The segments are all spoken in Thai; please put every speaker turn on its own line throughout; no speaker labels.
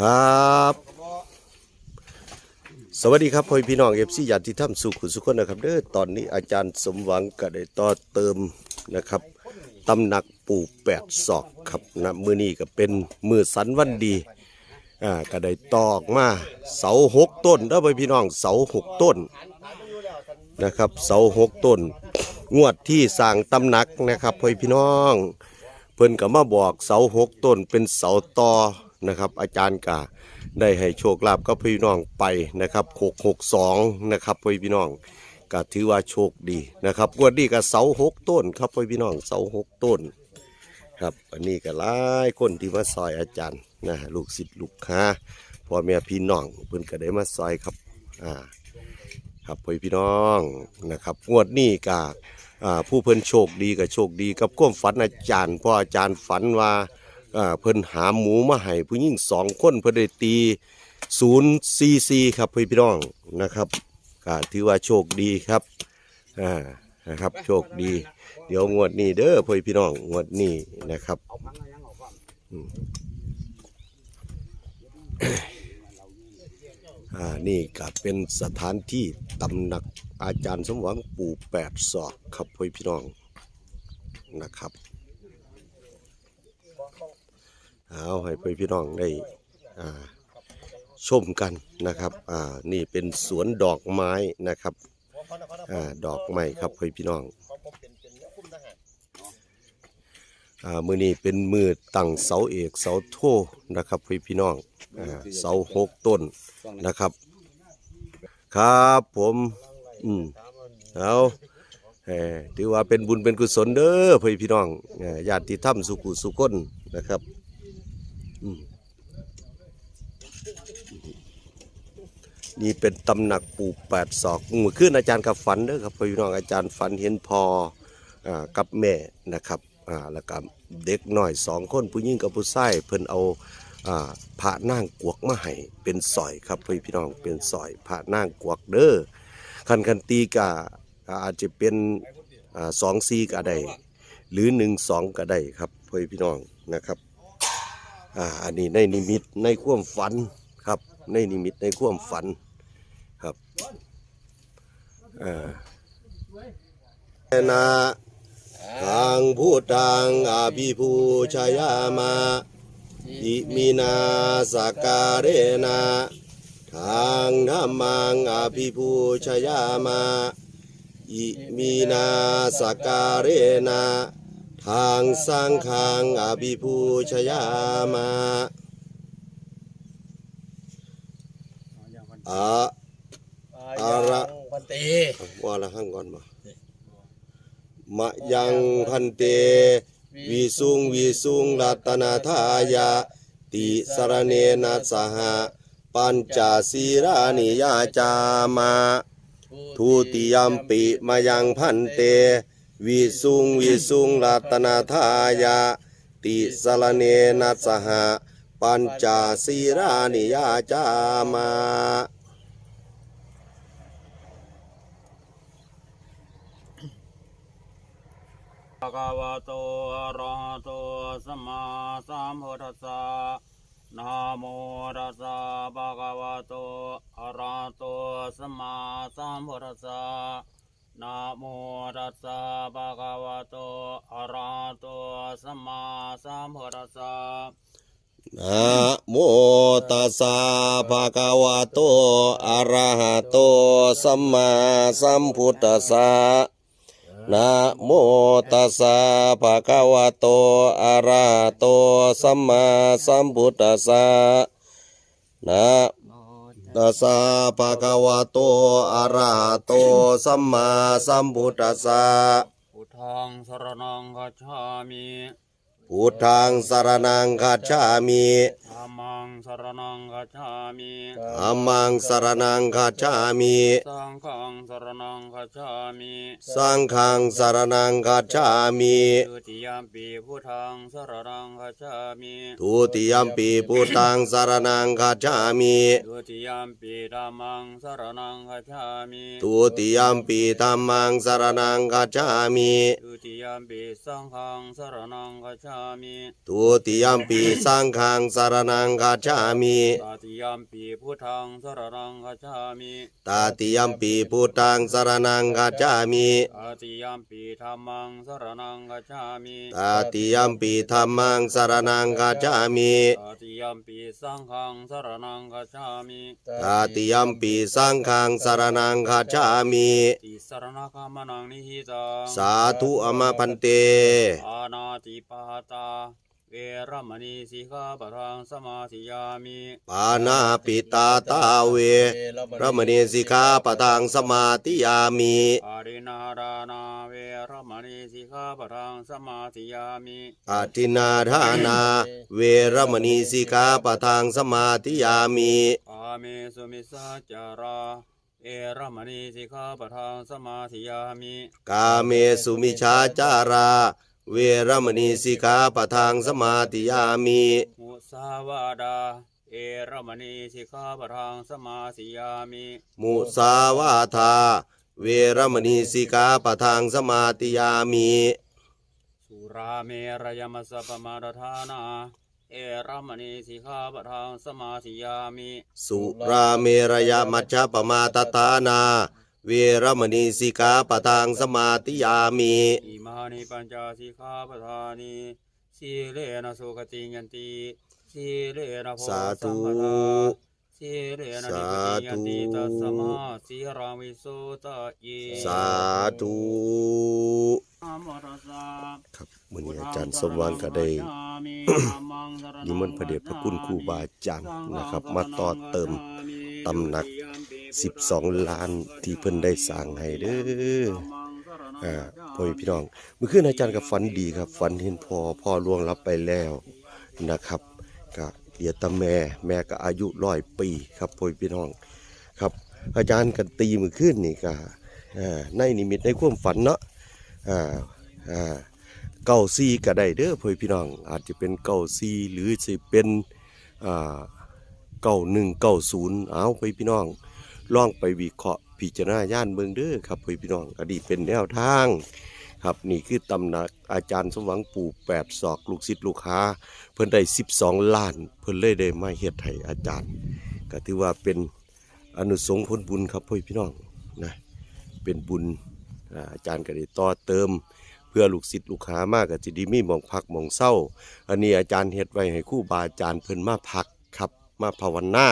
ครับ สวัสดีครับพ่อพี่น้องเอฟซีญาติธรรมสุขุสุขนนะครับเด้อตอนนี้อาจารย์สมหวังก็ได้ต่อเติมนะครับตำหนักปู่แปดศอกครับนะมือนี้ก็เป็นมือสันวันดีอ่าก็ได้ตอกมาเสาหกต้นเด้อพ่อพี่น้องเสาหกต้นนะครับ เสาหกต้น งวดที่สร้างตำหนักนะครับพ่อพี่น้อง เพิ่นก็มาบอกเสาหกต้นเป็นเสาตอ นะครับ อาจารย์กาได้ให้โชคลาภกับพี่น้องไปนะครับหกหกสองนะครับพี่น้องก็ถือว่าโชคดีนะครับงวดนี้ก็เสาหกต้นครับพี่น้องเสาหกต้น ครับอันนี้ก็หลายคนที่มาซอยอาจารย์นะลูกศิษย์ลูกค้าพ่อแม่พี่น้องเพิ่นก็ได้มาซอยครับอ่าครับพ่อพี่น้องนะครับงวดนี้ก็อ่าผู้เพิ่นโชคดีกับโชคดีกับความฝันอาจารย์พราะอาจารย์ฝันว่า อ่าเพิ่นหาหมูมาให้ผู้หญิงสองคนเพิ่นได้ตีศูนย์ซีซีครับพี่น้องนะครับก็ถือว่าโชคดีครับอ่านะครับ โชคดี เดี๋ยวงวดนี้เด้อพี่น้องงวดนี้นะครับอืมอ่านี่ก็เป็นสถานที่ตำหนักอาจารย์สมหวังปู่แปดศอกครับพ่พี่น้องนะครับ เอาให้พ่อพี่น้องได้ชมกันนะครับอ่านี่เป็นสวนดอกไม้นะครับอ่าดอกไม้ครับพ่อพี่น้องอ่ามือนี้เป็นมือตั้งเสาเอกเสาโทนะครับพ่อพี่น้องอ่าเสาหกต้นนะครับ ครับผมอืมเอาเอ่อถือว่าเป็นบุญเป็นกุศลเด้อพี่พี่น้องญาติธรรมสุขุสุคนนะครับ นี่เป็นตำหนักปู่แปดศอกมือขึ้นอาจารย์กับฝันเด้อครับพี่น้องอาจารย์ฝันเห็นพออ่ากับแม่นะครับอ่าแล้วก็เด็กหน่อยสองคนผู้หญิงกับผู้ชายเพิ่นเอาอ่าพระนางกวกมาให้เป็นสอยครับพี่พี่น้องเป็นสอยพระนางกวกเด้อคันคันตีกาอาจจะเป็นอ่าสองซีก็ได้หรือหนึ่งสองก็ได้ครับพี่พี่น้องนะครับ อ่าอันนี้ในนิมิตในความฝันครับ ในนิมิตในความฝันครับอ่านาทางพูดทางอาภิภูชายามาอิมินาสการเรนะทางธรรมังอาภิภูชยามาอิมินาสการเรนะ ทางสังฆังอภิภูชยามาอะอะระ
พันเต
ว่าละหังก่อนมามะยังพันเตวิสุงวิสุงรัตนาทายาติสรเนนะสหปัญจศีรานิยาจามา ทุติยมปิมายังพันเต วิสุงวิสุงรัตนาทายาติสรเนนะสหปัญจศีรานิยาจามา
ภะคะวะโตอะระหะโตสัมมาสัมพุทธัสสะนะโมตัสสะภะคะวะโตอะระหะโตสัมมาสัมพุทธัสสะ นะโมตัสสะภะคะวะโตอะระหะโตสัมมาสัมพุทธัสสะ
นะโมตัสสะภะคะวะโตอะระหะโตสัมมาสัมพุทธัสสะนะโมตัสสะภะคะวะโตอะระหะโตสัมมาสัมพุทธัสสะนะ ตัสสะภะคะวะโตอะระหะโตสัมมาสัมพุทธัสสะ
พุทธังสรณังคัจฉามิ
พุทธังสรณังคัจฉามิ
ธัมมังสรณังคัจฉามิ
ธัมมังสรณังคัจฉามิ
สังฆังสรณังคัจฉามิ
สังฆังสารนังคัจฉามิ
ทุติยมปีพุทธังสรณังคัจฉามิ
ทุติยมปีพุทธังสารนังคัจฉามิ
ทุติยมปีธัมมังสรณังคัจฉามิ
ทุติยมปีธรรมังสารนังคัจฉามิ
ทุติ ยมปีสังฆังสรณังคัจฉามิ
ทุติยมปีสังฆังสารนังคัจฉจามิ
ตาติยัมปีพุทธังสรนังคัจฉามิ
ตาติยัมปีพุทธังสรนังกัจจามิ
ตาติยัมปีธรรมังสรนังคัจฉามิ
ตาติยัมปีธัมมังสรนังกัจจามิ
ตาติยัมปีสังฆังสรนังคัจฉามิ
ตาติยัมปีสังฆังสรนังกัจจามิ
ติสรณคามนังนิหิตัง
สาธุอมพันเต
อานาติปาตา เวรมณีสิกขาปะทังสมาธิยามิ
ปานาปิตาตาเวรมณีสิกขาปะทังสมาติยามิ
ปารินาดานาเวรมณีสิกขาปะทังสมาธิยามิ
อาทินนาทานา เวรมณีสิกขาปะทังสมาติยามิ
อาเมสุมิสาจารา เอรมณีสิกขาปะทังสมาธิยามิ
กาเมสุมิชาจารา เวรมณีสิกขาปะทังสมาติยามิ
มุสาวาดา เอรมณีสิกขาปะทังสมาธิยามิ
มุสาวาทา เวรมณีสิกขาปะทังสมาติยามิ
สุราเมรยมัสสะปมาดทานา เอรมณีสิกขาปะทังสมาธิยามิ
สุราเมรยมัชฌปมาตตานา เวรมณีสิกขาปะทังสมาติยามิ
อิมานิปัญจสิกขาปทานิสีเลนะสุขติยันติสีเลนะโพ
สาธุ
สัมปทา สีเลนะนิพพิยันติ
สาธุ
ตัสสมาสีรามิโสตะเย
สาธุ
นะโมตัสสะ
ครับมื้อนี้อาจารย์สมหวังก็ได้ นิมนต์พระเดชพระคุณครูบาอาจารย์นะครับ มาต่อเติมตำหนัก 12 ล้านที่เพิ่นได้สร้างให้เด้ออ่าพ่อแม่พี่น้องเมื่อคืนอาจารย์ก็ฝันดีครับฝันเห็นพ่อพ่อล่วงลับไปแล้วนะครับก็ เหลียตาแม่แม่ก็อายุร้อยปีครับพ่อพี่น้องครับ อาจารย์กันตีมือขึ้นนี่ก็อ่าในนิมิตในความฝันเนาะอ่าอ่าเก้าซีก็ได้เด้อพ่อพี่น้อง อาจจะเป็นเก้าซีหรือสิเป็นอ่าเก้าหนึ่งเก้าศูนย์เอาพ่อพี่น้องลองไปวิเคราะห์พิจารณาย่านเบิงเด้อครับพ่อพี่น้องอดีตเป็นแนวทาง ครับนี่คือตำหนักอาจารย์สมหวังปู่แปดศอกลูกศิษย์ลูกหาเพิ่นได้12ล้าน เพิ่นเลยได้มาเฮ็ดให้อาจารย์ ก็ถือว่าเป็นอนุสงฆ์ผลบุญครับพ่อพี่น้องนะเป็นบุญอาจารย์ก็ได้ต่อเติม เพื่อลูกศิษย์ลูกหามากก็สิดีมีมองพักมองเศร้า อันนี้อาจารย์เฮ็ดไว้ให้ครูบาอาจารย์เพิ่นมาพักครับมาภาวนา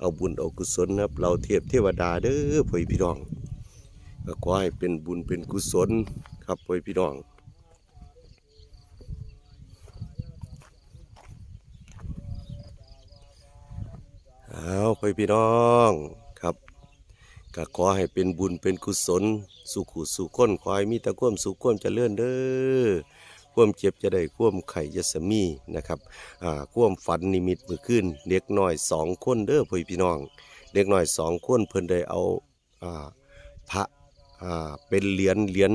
เอาบุญเอากุศลครับ เราเทียบเทวดาเด้อพ่อพี่น้องก็ขอให้เป็นบุญเป็นกุศล ครับพ่อพี่น้องเอาพ่อพี่น้องครับก็ขอให้เป็นบุญเป็นกุศล สุขุสุขคนขอให้มีต่ควมสุขความเจริญเด้อควมเจ็บจะได้ควมไข่จะสมีนะครับอ่าควมฝันนิมิตมือขึ้นเด็กน้อยสองคนเด้อพ่อพี่น้อง เด็กน้อยสองคนเพิ่นได้เอาอ่าพระ เป็นเหรียญเหรียญ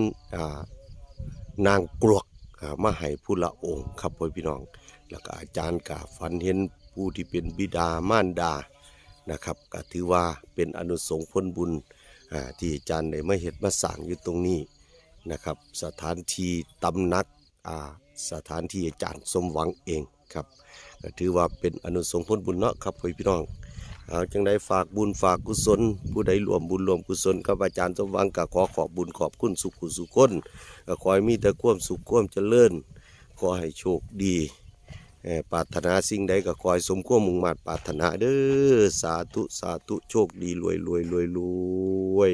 นางกลวกอ่ามาให้ผู้ละองค์ครับพ่อพี่น้อง แล้วก็อาจารย์กาฝันเห็นผู้ที่เป็นบิดามารดานะครับก็ถือว่าเป็นอนุสงฆ์ผลบุญที่อาจารย์ได้มาเฮ็ดมาสร้างอยู่ตรงนี้นะครับ สถานที่ตำนักสถานที่อาจารย์สมหวังเองครับก็ถือว่าเป็นอนุสงฆ์ผลบุญเนาะครับพ่พี่น้อง เอาจังได้ฝากบุญฝากกุศล ผู้ใดรวมบุญรวมกุศลกับอาจารย์สมหวังกับขอขอบบุญขอบคุณสุขุสุขคนก็ขอให้มีแต่ความสุขความเจริญขอให้โชคดีปรารถนาสิ่งใดก็ขอให้สมควมมุ่งมั่นปรารถนาเด้อสาธุสาธุโชคดีรวยรวยรวยรวย